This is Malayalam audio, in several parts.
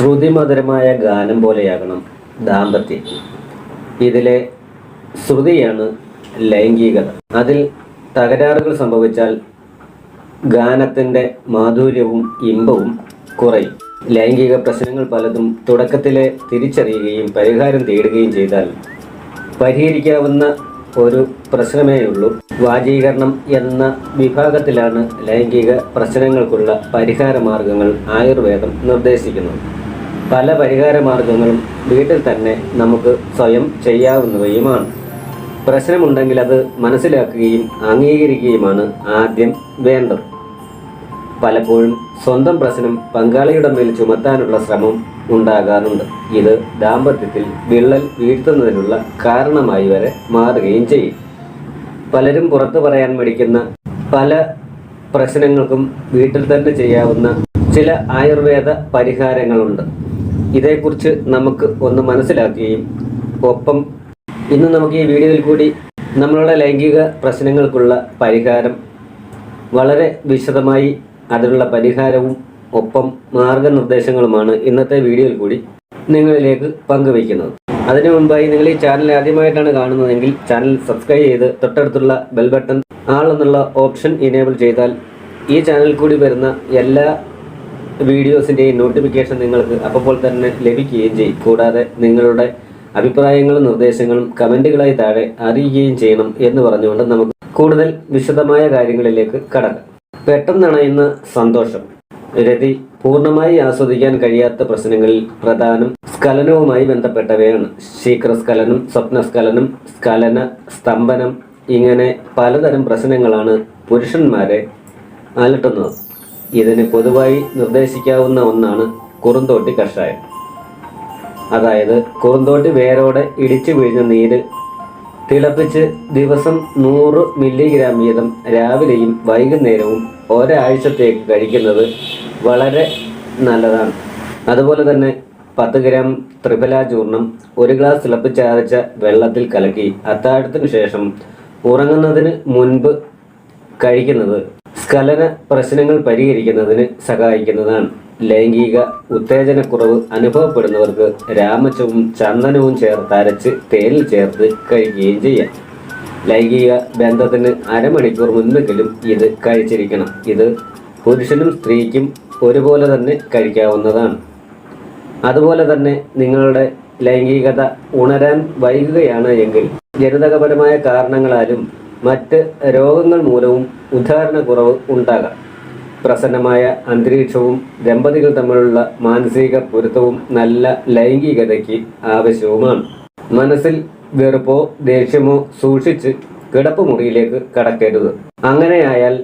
ശ്രുതിമധുരമായ ഗാനം പോലെയാകണം ദാമ്പത്യം. ഇതിലെ ശ്രുതിയാണ് ലൈംഗികത. അതിൽ തകരാറുകൾ സംഭവിച്ചാൽ ഗാനത്തിന്റെ മാധുര്യവും ഇമ്പവും കുറയും. ലൈംഗിക പ്രശ്നങ്ങൾ പലതും തുടക്കത്തിലെ തിരിച്ചറിയുകയും പരിഹാരം തേടുകയും ചെയ്താൽ പരിഹരിക്കാവുന്ന ഒരു പ്രശ്നമേയുള്ളൂ വാചീകരണം എന്ന വിഭാഗത്തിലാണ് ലൈംഗിക പ്രശ്നങ്ങൾക്കുള്ള പരിഹാര മാർഗങ്ങൾ ആയുർവേദം നിർദ്ദേശിക്കുന്നത്. പല പരിഹാര മാർഗങ്ങളും വീട്ടിൽ തന്നെ നമുക്ക് സ്വയം ചെയ്യാവുന്നവയുമാണ്. പ്രശ്നമുണ്ടെങ്കിൽ അത് മനസ്സിലാക്കുകയും അംഗീകരിക്കുകയുമാണ് ആദ്യം വേണ്ടത്. പലപ്പോഴും സ്വന്തം പ്രശ്നം പങ്കാളിയുടെ മേൽ ചുമത്താനുള്ള ശ്രമം ഉണ്ടാകാറുണ്ട്. ഇത് ദാമ്പത്യത്തിൽ വിള്ളൽ വീഴ്ത്തുന്നതിനുള്ള കാരണമായി വരെ മാറുകയും ചെയ്യും. പലരും പുറത്തു പറയാൻ മടിക്കുന്ന പല പ്രശ്നങ്ങൾക്കും വീട്ടിൽ തന്നെ ചെയ്യാവുന്ന ചില ആയുർവേദ പരിഹാരങ്ങളുണ്ട്. ഇതേക്കുറിച്ച് നമുക്ക് ഒന്ന് മനസ്സിലാക്കുകയും ഒപ്പം ഇന്ന് നമുക്ക് ഈ വീഡിയോയിൽ കൂടി നമ്മളുടെ ലൈംഗിക പ്രശ്നങ്ങൾക്കുള്ള പരിഹാരം വളരെ വിശദമായി അതിനുള്ള പരിഹാരവും ഒപ്പം മാർഗനിർദ്ദേശങ്ങളുമാണ് ഇന്നത്തെ വീഡിയോയിൽ കൂടി നിങ്ങളിലേക്ക് പങ്കുവയ്ക്കുന്നത്. അതിനു മുമ്പായി നിങ്ങൾ ഈ ചാനൽ ആദ്യമായിട്ടാണ് കാണുന്നതെങ്കിൽ ചാനൽ സബ്സ്ക്രൈബ് ചെയ്ത് തൊട്ടടുത്തുള്ള ബെൽ ബട്ടൺ ആൾ എന്നുള്ള ഓപ്ഷൻ ഇനേബിൾ ചെയ്താൽ ഈ ചാനൽ കൂടി വരുന്ന എല്ലാ വീഡിയോസിന്റെയും നോട്ടിഫിക്കേഷൻ നിങ്ങൾക്ക് അപ്പോൾ തന്നെ ലഭിക്കുകയും ചെയ്യും. കൂടാതെ നിങ്ങളുടെ അഭിപ്രായങ്ങളും നിർദ്ദേശങ്ങളും കമന്റുകളായി താഴെ അറിയുകയും ചെയ്യണം എന്ന് പറഞ്ഞുകൊണ്ട് നമുക്ക് കൂടുതൽ വിശദമായ കാര്യങ്ങളിലേക്ക് കടക്കാം. പെട്ടെന്നണയുന്ന സന്തോഷം. രതി പൂർണമായി ആസ്വദിക്കാൻ കഴിയാത്ത പ്രശ്നങ്ങളിൽ പ്രധാനം സ്കലനവുമായി ബന്ധപ്പെട്ടവയാണ്. ശീഘ്രസ്ഖലനം സ്വപ്നസ്ഖലനം സ്കലന സ്തംഭനം ഇങ്ങനെ പലതരം പ്രശ്നങ്ങളാണ് പുരുഷന്മാരെ അലട്ടുന്നത്. ഇതിന് പൊതുവായി നിർദ്ദേശിക്കാവുന്ന ഒന്നാണ് കുറുന്തോട്ടി കഷായം. അതായത് കുറുന്തോട്ടി വേരോടെ ഇടിച്ചു വീഴുന്ന നീര് തിളപ്പിച്ച് ദിവസം നൂറ് മില്ലിഗ്രാം വീതം രാവിലെയും വൈകുന്നേരവും ഒരാഴ്ചത്തേക്ക് കഴിക്കുന്നത് വളരെ നല്ലതാണ്. അതുപോലെ തന്നെ പത്ത് ഗ്രാം ത്രിഫല ചൂർണം ഒരു ഗ്ലാസ് തിളപ്പിച്ചാരച്ച വെള്ളത്തിൽ കലക്കി അത്താഴത്തിന് ശേഷം ഉറങ്ങുന്നതിന് മുൻപ് കഴിക്കുന്നത് സ്ഖലന പ്രശ്നങ്ങൾ പരിഹരിക്കുന്നതിന് സഹായിക്കുന്നതാണ്. ലൈംഗിക ഉത്തേജനക്കുറവ് അനുഭവപ്പെടുന്നവർക്ക് രാമച്ചവും ചന്ദനവും ചേർത്ത് അരച്ച് തേനിൽ ചേർത്ത് കഴിക്കുകയും ചെയ്യാം. ലൈംഗിക ബന്ധത്തിന് അരമണിക്കൂർ മുൻപെങ്കിലും ഇത് കഴിച്ചിരിക്കണം. ഇത് പുരുഷനും സ്ത്രീക്കും ഒരുപോലെ തന്നെ കഴിക്കാവുന്നതാണ്. അതുപോലെ തന്നെ നിങ്ങളുടെ ലൈംഗികത ഉണരാൻ വൈകുകയാണ് എങ്കിൽ ജനിതകപരമായ കാരണങ്ങളാലും മറ്റ് രോഗങ്ങൾ മൂലവും ഉദാഹരണക്കുറവ് ഉണ്ടാകാം. പ്രസന്നമായ അന്തരീക്ഷവും ദമ്പതികൾ തമ്മിലുള്ള മാനസിക പൊരുത്തവും നല്ല ലൈംഗികതയ്ക്ക് ആവശ്യവുമാണ്. മനസ്സിൽ വെറുപ്പോ ദേഷ്യമോ സൂക്ഷിച്ച് കിടപ്പുമുറിയിലേക്ക് കടക്കരുത്. അങ്ങനെയായാൽ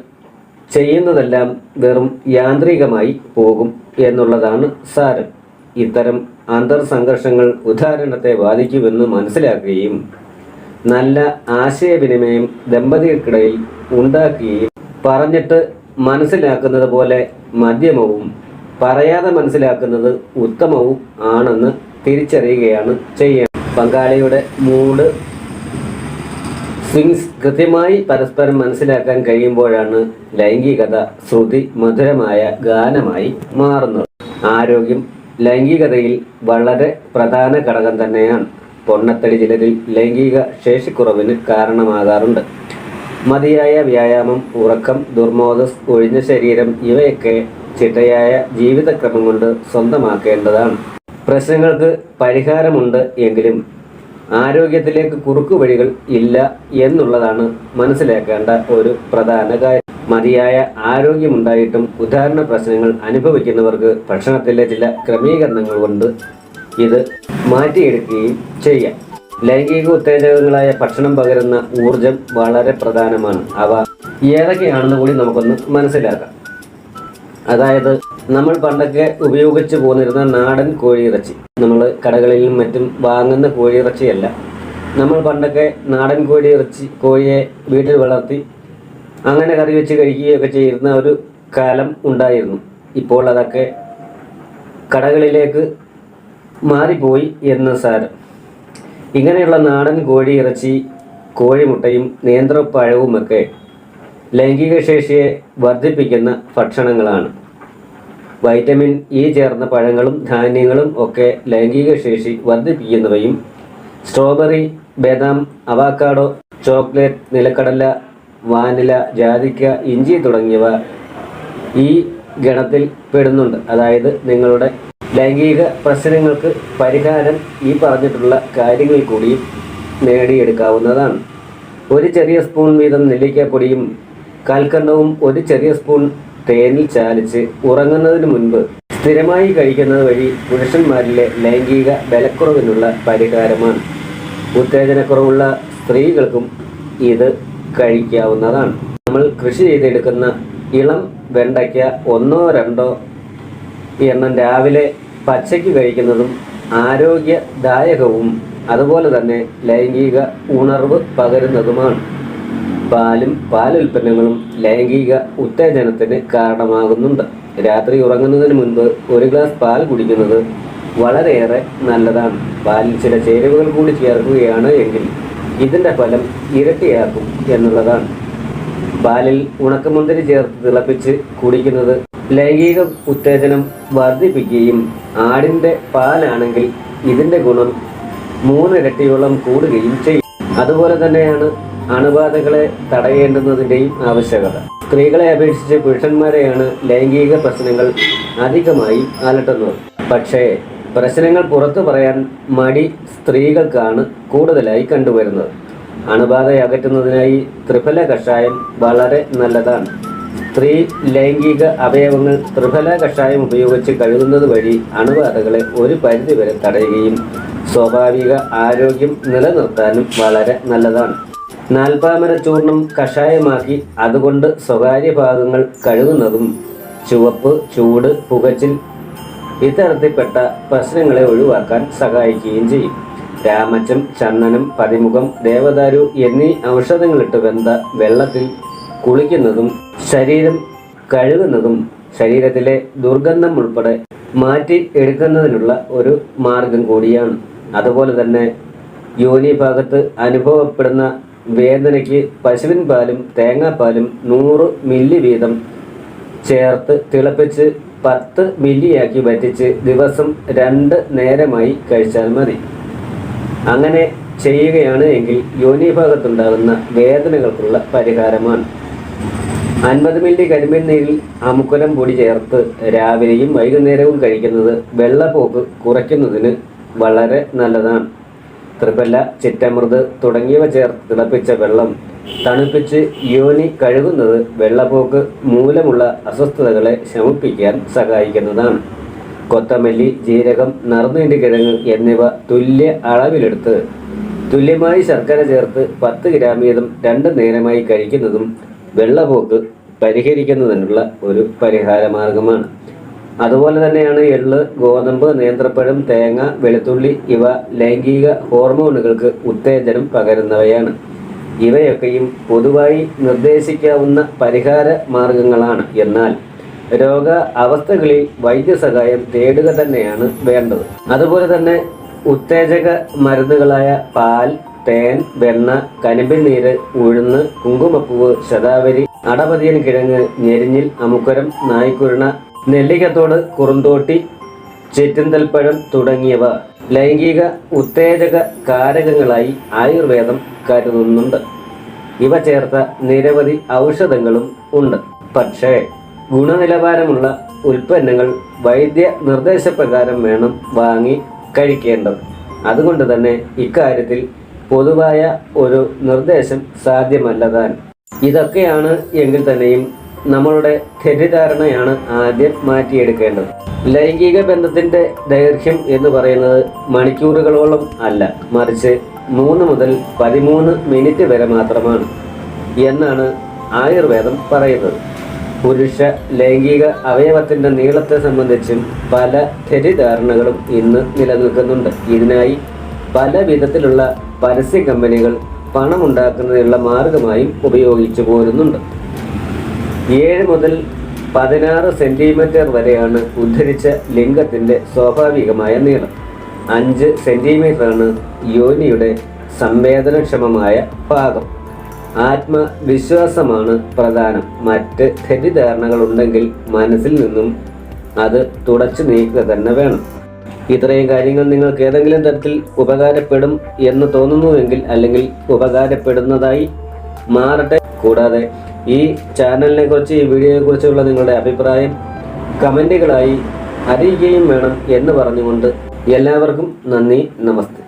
ചെയ്യുന്നതെല്ലാം വെറും യാന്ത്രികമായി പോകും എന്നുള്ളതാണ് സാരം. ഇത്തരം അന്തർ സംഘർഷങ്ങൾ ഉദാഹരണത്തെ ബാധിക്കുമെന്ന് മനസ്സിലാക്കുകയും നല്ല ആശയവിനിമയം ദമ്പതികൾക്കിടയിൽ ഉണ്ടാക്കുകയും പറഞ്ഞിട്ട് മനസ്സിലാക്കുന്നത് പോലെ മധ്യമവും പറയാതെ മനസ്സിലാക്കുന്നത് ഉത്തമവും ആണെന്ന് തിരിച്ചറിയുകയാണ് ചെയ്യുക പങ്കാളിയുടെ മൂഡ് സ്വിങ്സ് കൃത്യമായി പരസ്പരം മനസ്സിലാക്കാൻ കഴിയുമ്പോഴാണ് ലൈംഗികത ശ്രുതി മധുരമായ ഗാനമായി മാറുന്നത്. ആരോഗ്യം ലൈംഗികതയിൽ വളരെ പ്രധാന ഘടകം തന്നെയാണ്. പൊണ്ണത്തടി ചിലരിൽ ലൈംഗിക ശേഷിക്കുറവിന് കാരണമാകാറുണ്ട്. മതിയായ വ്യായാമം ഉറക്കം ദുർമോദസ് ഒഴിഞ്ഞ ശരീരം ഇവയൊക്കെ ചിട്ടയായ ജീവിതക്രമം കൊണ്ട് സ്വന്തമാക്കേണ്ടതാണ്. പ്രശ്നങ്ങൾക്ക് പരിഹാരമുണ്ട് എങ്കിലും ആരോഗ്യത്തിലേക്ക് കുറുക്കുവഴികൾ ഇല്ല എന്നുള്ളതാണ് മനസ്സിലാക്കേണ്ട ഒരു പ്രധാന കാര്യം. മതിയായ ആരോഗ്യമുണ്ടായിട്ടും ഉദാഹരണ പ്രശ്നങ്ങൾ അനുഭവിക്കുന്നവർക്ക് ഭക്ഷണത്തിലെ ചില ക്രമീകരണങ്ങൾ കൊണ്ട് ഇത് മാറ്റിയെടുക്കുകയും ചെയ്യാം. ലൈംഗിക ഉത്തേജകങ്ങളായ ഭക്ഷണം പകരുന്ന ഊർജം വളരെ പ്രധാനമാണ്. അവ ഏതൊക്കെയാണെന്ന് കൂടി നമുക്കൊന്ന് മനസ്സിലാക്കാം. അതായത് നമ്മൾ പണ്ടൊക്കെ ഉപയോഗിച്ചു പോന്നിരുന്ന നാടൻ കോഴിയിറച്ചി നമ്മൾ കടകളിലും മറ്റും വാങ്ങുന്ന കോഴിയിറച്ചിയല്ല നമ്മൾ പണ്ടൊക്കെ നാടൻ കോഴിയിറച്ചി കോഴിയെ വീട്ടിൽ വളർത്തി അങ്ങനെ കറി വെച്ച് കഴിക്കുകയൊക്കെ ചെയ്യുന്ന ഒരു കാലം ഉണ്ടായിരുന്നു. ഇപ്പോൾ അതൊക്കെ കടകളിലേക്ക് മാറിപ്പോയി എന്ന് സാരം. ഇങ്ങനെയുള്ള നാടൻ കോഴി ഇറച്ചി കോഴിമുട്ടയും നേന്ത്രപ്പഴവുമൊക്കെ ലൈംഗിക ശേഷിയെ വർദ്ധിപ്പിക്കുന്ന ഭക്ഷണങ്ങളാണ്. വൈറ്റമിൻ ഇ ചേർന്ന പഴങ്ങളും ധാന്യങ്ങളും ഒക്കെ ലൈംഗിക ശേഷി വർദ്ധിപ്പിക്കുന്നവയും സ്ട്രോബെറി ബദാം അവാക്കാഡോ ചോക്ലേറ്റ് നിലക്കടല വാനില ജാതിക്ക ഇഞ്ചി തുടങ്ങിയവ ഈ ഗണത്തിൽ പെടുന്നുണ്ട്. അതായത് നിങ്ങളുടെ ലൈംഗിക പ്രശ്നങ്ങൾക്ക് പരിഹാരം ഈ പറഞ്ഞിട്ടുള്ള കാര്യങ്ങൾ കൂടിയും നേടിയെടുക്കാവുന്നതാണ്. ഒരു ചെറിയ സ്പൂൺ വീതം നെല്ലിക്കപ്പൊടിയും കൽക്കണ്ടവും ഒരു ചെറിയ സ്പൂൺ തേനിൽ ചാലിച്ച് ഉറങ്ങുന്നതിന് മുൻപ് സ്ഥിരമായി കഴിക്കുന്നത് വഴി പുരുഷന്മാരിലെ ലൈംഗിക ബലക്കുറവിനുള്ള പരിഹാരമാണ്. ഉത്തേജനക്കുറവുള്ള സ്ത്രീകൾക്കും ഇത് കഴിക്കാവുന്നതാണ്. നമ്മൾ കൃഷി ചെയ്തെടുക്കുന്ന ഇളം വെണ്ടയ്ക്ക ഒന്നോ രണ്ടോ എണ്ണം രാവിലെ പച്ചയ്ക്ക് കഴിക്കുന്നതും ആരോഗ്യദായകവും അതുപോലെ തന്നെ ലൈംഗിക ഉണർവ് പകരുന്നതുമാണ്. പാലും പാലുൽപ്പന്നങ്ങളും ലൈംഗിക ഉത്തേജനത്തിന് കാരണമാകുന്നുണ്ട്. രാത്രി ഉറങ്ങുന്നതിന് മുൻപ് ഒരു ഗ്ലാസ് പാൽ കുടിക്കുന്നത് വളരെയേറെ നല്ലതാണ്. പാലിൽ ചില ചേരുവകൾ കൂടി ചേർക്കുകയാണ് എങ്കിൽ ഇതിന്റെ ഫലം ഇരട്ടിയാക്കും എന്നുള്ളതാണ്. പാലിൽ ഉണക്കമുന്തിരി ചേർത്ത് തിളപ്പിച്ച് കുടിക്കുന്നത് ലൈംഗിക ഉത്തേജനം വർദ്ധിപ്പിക്കുകയും ആടിന്റെ പാലാണെങ്കിൽ ഇതിന്റെ ഗുണം മൂന്നിരട്ടിയോളം കൂടുകയും ചെയ്യും. അതുപോലെ തന്നെയാണ് അണുബാധകളെ തടയേണ്ടുന്നതിന്റെയും ആവശ്യകത. സ്ത്രീകളെ അപേക്ഷിച്ച് പുരുഷന്മാരെയാണ് ലൈംഗിക പ്രശ്നങ്ങൾ അധികമായി അലട്ടുന്നത്. പക്ഷേ പ്രശ്നങ്ങൾ പുറത്തു പറയാൻ മടി സ്ത്രീകൾക്കാണ് കൂടുതലായി കണ്ടുവരുന്നത്. അണുബാധ അകറ്റുന്നതിനായി ത്രിഫല കഷായം വളരെ നല്ലതാണ്. സ്ത്രീ ലൈംഗിക അവയവങ്ങൾ ത്രിഫല കഷായം ഉപയോഗിച്ച് കഴുകുന്നത് വഴി അണുബാധകളെ ഒരു പരിധിവരെ തടയുകയും സ്വാഭാവിക ആരോഗ്യം നിലനിർത്താനും വളരെ നല്ലതാണ്. നാൽപ്പാമര ചൂർണം കഷായമാക്കി അതുകൊണ്ട് സ്വകാര്യ ഭാഗങ്ങൾ കഴുകുന്നതും ചുവപ്പ് ചൂട് പുകച്ചിൽ ഇത്തരത്തിൽപ്പെട്ട പ്രശ്നങ്ങളെ ഒഴിവാക്കാൻ സഹായിക്കുകയും ചെയ്യും. രാമച്ചം ചന്ദനം പതിമുഖം ദേവദാരു എന്നീ ഔഷധങ്ങളിട്ട് വെന്ത വെള്ളത്തിൽ കുളിക്കുന്നതും ശരീരം കഴുകുന്നതും ശരീരത്തിലെ ദുർഗന്ധം ഉൾപ്പെടെ മാറ്റി എടുക്കുന്നതിനുള്ള ഒരു മാർഗം കൂടിയാണ്. അതുപോലെ തന്നെ യോനി ഭാഗത്ത് അനുഭവപ്പെടുന്ന വേദനയ്ക്ക് പശുവിൻ പാലും തേങ്ങാപ്പാലും നൂറ് മില്ലി വീതം ചേർത്ത് തിളപ്പിച്ച് പത്ത് മില്ലിയാക്കി വറ്റിച്ച് ദിവസം രണ്ട് നേരമായി കഴിച്ചാൽ മതി. അങ്ങനെ ചെയ്യുകയാണ് എങ്കിൽ യോനി ഭാഗത്തുണ്ടാകുന്ന വേദനകൾക്കുള്ള പരിഹാരമാണ്. അൻപത് മില്ലി കരിമ്പിൻ നീരിൽ അമുക്കുലം പൊടി ചേർത്ത് രാവിലെയും വൈകുന്നേരവും കഴിക്കുന്നത് വെള്ളപ്പോക്ക് കുറയ്ക്കുന്നതിന് വളരെ നല്ലതാണ്. ത്രിപല്ല ചിറ്റമൃത് തുടങ്ങിയവ ചേർത്ത് തിളപ്പിച്ച വെള്ളം തണുപ്പിച്ച് യോനി കഴുകുന്നത് വെള്ളപ്പോക്ക് മൂലമുള്ള അസ്വസ്ഥതകളെ ശമിപ്പിക്കാൻ സഹായിക്കുന്നതാണ്. കൊത്തമല്ലി ജീരകം നറുനീണ്ടി കിഴങ്ങ് എന്നിവ തുല്യ അളവിലെടുത്ത് തുല്യമായി ശർക്കര ചേർത്ത് പത്ത് ഗ്രാം വീതം രണ്ട് നേരമായി കഴിക്കുന്നതും വെള്ളപ്പോക്ക് പരിഹരിക്കുന്നതിനുള്ള ഒരു പരിഹാര മാർഗമാണ് അതുപോലെ തന്നെയാണ് എള്ള് ഗോതമ്പ് നേന്ത്രപ്പഴം തേങ്ങ വെളുത്തുള്ളി ഇവ ലൈംഗിക ഹോർമോണുകൾക്ക് ഉത്തേജനം പകരുന്നവയാണ്. ഇവയൊക്കെയും പൊതുവായി നിർദ്ദേശിക്കാവുന്ന പരിഹാര മാർഗങ്ങളാണ്. എന്നാൽ രോഗ അവസ്ഥകളിൽ വൈദ്യസഹായം തേടുക തന്നെയാണ് വേണ്ടത്. അതുപോലെ തന്നെ ഉത്തേജക മരുന്നുകളായ പാൽ തേൻ വെണ്ണ കരിമ്പിൻ നീര് ഉഴുന്ന് കുങ്കുമപ്പൂവ് ശതാവരി അടപതിയൻ കിഴങ്ങ് ഞെരിഞ്ഞിൽ അമുക്കരം നായ്ക്കുരുണ നെല്ലിക്കത്തോട് കുറുന്തോട്ടി ചെറ്റിന്തൽപ്പഴം തുടങ്ങിയവ ലൈംഗിക ഉത്തേജക കാരകങ്ങളായി ആയുർവേദം കരുതുന്നുണ്ട്. ഇവ ചേർത്ത നിരവധി ഔഷധങ്ങളും ഉണ്ട്. പക്ഷേ ഗുണനിലവാരമുള്ള ഉൽപ്പന്നങ്ങൾ വൈദ്യ നിർദ്ദേശപ്രകാരം വേണം വാങ്ങി കഴിക്കേണ്ടത്. അതുകൊണ്ട് തന്നെ ഇക്കാര്യത്തിൽ പൊതുവായ ഒരു നിർദ്ദേശം സാധ്യമല്ലതാൻ. ഇതൊക്കെയാണ് എങ്കിൽ തന്നെയും നമ്മളുടെ തെറ്റിദ്ധാരണയാണ് ആദ്യം മാറ്റിയെടുക്കേണ്ടത്. ലൈംഗിക ബന്ധത്തിന്റെ ദൈർഘ്യം എന്ന് പറയുന്നത് മണിക്കൂറുകളോളം അല്ല മറിച്ച് മൂന്ന് മുതൽ പതിമൂന്ന് മിനിറ്റ് വരെ മാത്രമാണ് എന്നാണ് ആയുർവേദം പറയുന്നത്. പുരുഷ ലൈംഗിക അവയവത്തിന്റെ നീളത്തെ സംബന്ധിച്ചും പല തെറ്റിദ്ധാരണകളും ഇന്ന് നിലനിൽക്കുന്നുണ്ട്. ഇതിനായി പല വിധത്തിലുള്ള പരസ്യ കമ്പനികൾ പണമുണ്ടാക്കുന്നതിനുള്ള മാർഗമായും ഉപയോഗിച്ചു പോരുന്നുണ്ട്. ഏഴ് മുതൽ പതിനാറ് സെന്റിമീറ്റർ വരെയാണ് ഉദ്ധരിച്ച ലിംഗത്തിന്റെ സ്വാഭാവികമായ നീളം. അഞ്ച് സെന്റിമീറ്ററാണ് യോനിയുടെ സംവേദനക്ഷമമായ ഭാഗം. ആത്മവിശ്വാസമാണ് പ്രധാനം. മറ്റ് തെറ്റിദ്ധാരണകൾ ഉണ്ടെങ്കിൽ മനസ്സിൽ നിന്നും അത് തുടച്ചു നീക്കുക തന്നെ വേണം. ഇത്രയും കാര്യങ്ങൾ നിങ്ങൾക്ക് ഏതെങ്കിലും തരത്തിൽ ഉപകാരപ്പെടും എന്ന് തോന്നുന്നുവെങ്കിൽ അല്ലെങ്കിൽ ഉപകാരപ്പെടുന്നതായി മാറട്ടെ. കൂടാതെ ഈ ചാനലിനെ കുറിച്ച് ഈ വീഡിയോയെ കുറിച്ചുള്ള നിങ്ങളുടെ അഭിപ്രായം കമന്റുകളായി അറിയുകയും വേണം എന്ന് പറഞ്ഞുകൊണ്ട് എല്ലാവർക്കും നന്ദി നമസ്തേ.